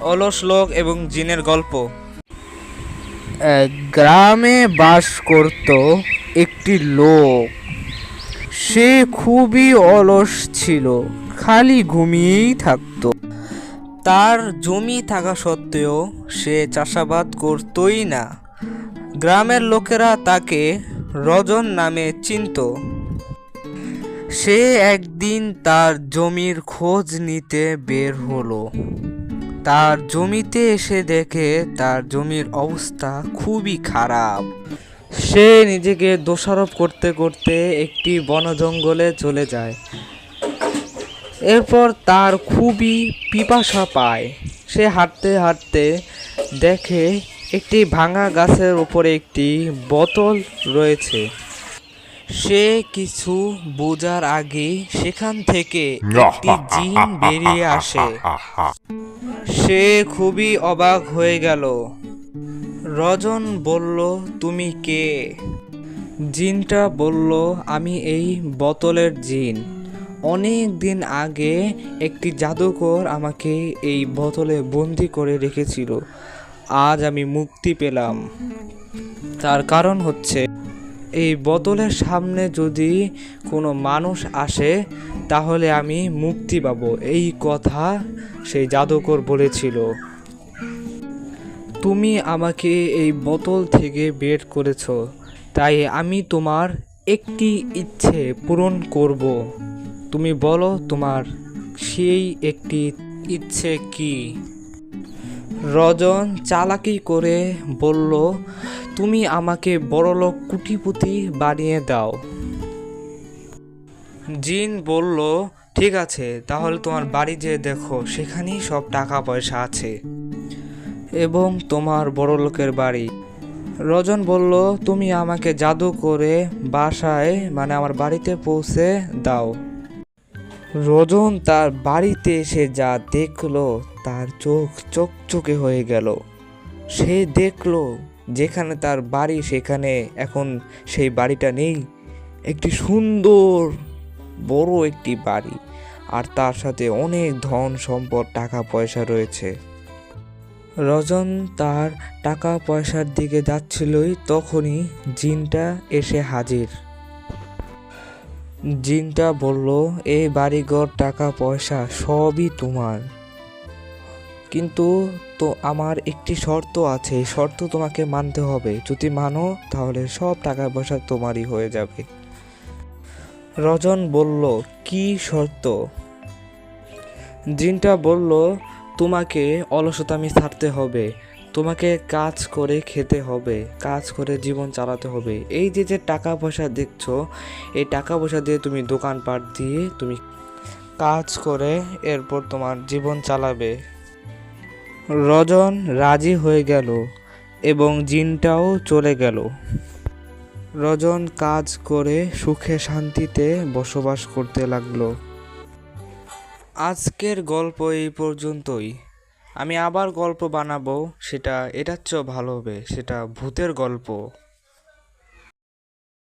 অলস লোক এবং জিনের গল্প। গ্রামে বাস করত একটি লোক। সে খুবই অলস ছিল, খালি ঘুমিয়েই থাকতো। তার জমি থাকা সত্ত্বেও সে চাষাবাদ করতই না। গ্রামের লোকেরা তাকে রজন নামে চিনত। সে একদিন তার জমির খোঁজ নিতে বের হলো। তার জমিতে এসে দেখে তার জমির অবস্থা খুবই খারাপ। সে নিজেকে দোষারোপ করতে করতে একটি বন জঙ্গলে চলে যায়। এরপর তার খুবই পিপাসা পায়। সে হাঁটতে হাঁটতে দেখে একটি ভাঙা গাছের উপরে একটি বোতল রয়েছে। সে কিছু বোঝার আগে সেখান থেকে একটি জিন বেরিয়ে আসে। সে খুবই অবাক হয়ে গেল। রজন বলল, তুমি কে? জিনটা বলল, আমি এই বোতলের জিন। অনেক দিন আগে একটি জাদুকর আমাকে এই বোতলে বন্দি করে রেখেছিল। আজ আমি মুক্তি পেলাম। তার কারণ হচ্ছে এই বোতলের সামনে যদি কোনো মানুষ আসে, তাহলে আমি মুক্তি পাবো। এই কথা সেই জাদুকর বলেছিল। তুমি আমাকে এই বোতল থেকে বের করেছ, তাই আমি তোমার একটি ইচ্ছে পূরণ করব। তুমি বলো তোমার সেই একটি ইচ্ছে কি? রজন চালাকি করে বলল, তুমি আমাকে বড়লোক কুটিপুতি বানিয়ে দাও। জিন বলল, ঠিক আছে, তাহলে তোমার বাড়ি যেয়ে দেখো, সেখানেই সব টাকা পয়সা আছে এবং তোমার বড় লোকের বাড়ি। রজন বলল, তুমি আমাকে জাদু করে বাসায় মানে আমার বাড়িতে পৌঁছে দাও। রজন তার বাড়িতে এসে যা দেখল তার চোখ চকচকে হয়ে গেল। সে দেখল যেখানে তার বাড়ি, সেখানে এখন সেই বাড়িটা নেই। একটি সুন্দর, বড় একটি বাড়ি আর তার সাথে অনেক ধন সম্পদ টাকা পয়সা রয়েছে। রজন তার টাকা পয়সার দিকে যাচ্ছিলই, তখনই জিনটা এসে হাজির। জিনটা বলল এই বাড়িঘর, টাকা, পয়সা, সবই তোমার। কিন্তু তো আমার একটি শর্ত আছে শর্ত তোমাকে মানতে হবে। যদি মানো, তাহলে সব টাকা পয়সা তোমারই হয়ে যাবে। রজন বলল, কি শর্ত? জিনটা বলল, তোমাকে অলসতামি ছাড়তে হবে। তোমাকে কাজ করে খেতে হবে, কাজ করে জীবন চালাতে হবে। এই যে যে টাকা পয়সা দেখছ, এই টাকা পয়সা দিয়ে তুমি দোকানপাট দিয়ে তুমি কাজ করে এরপর তোমার জীবন চালাবে। রজন রাজি হয়ে গেল এবং জিনটাও চলে গেল। রজন কাজ করে সুখে শান্তিতে বসবাস করতে লাগল। আজকের গল্প এই পর্যন্তই। আমি আবার গল্প বানাবো সেটা এটার চেয়েও ভালো হবে সেটা ভূতের গল্প।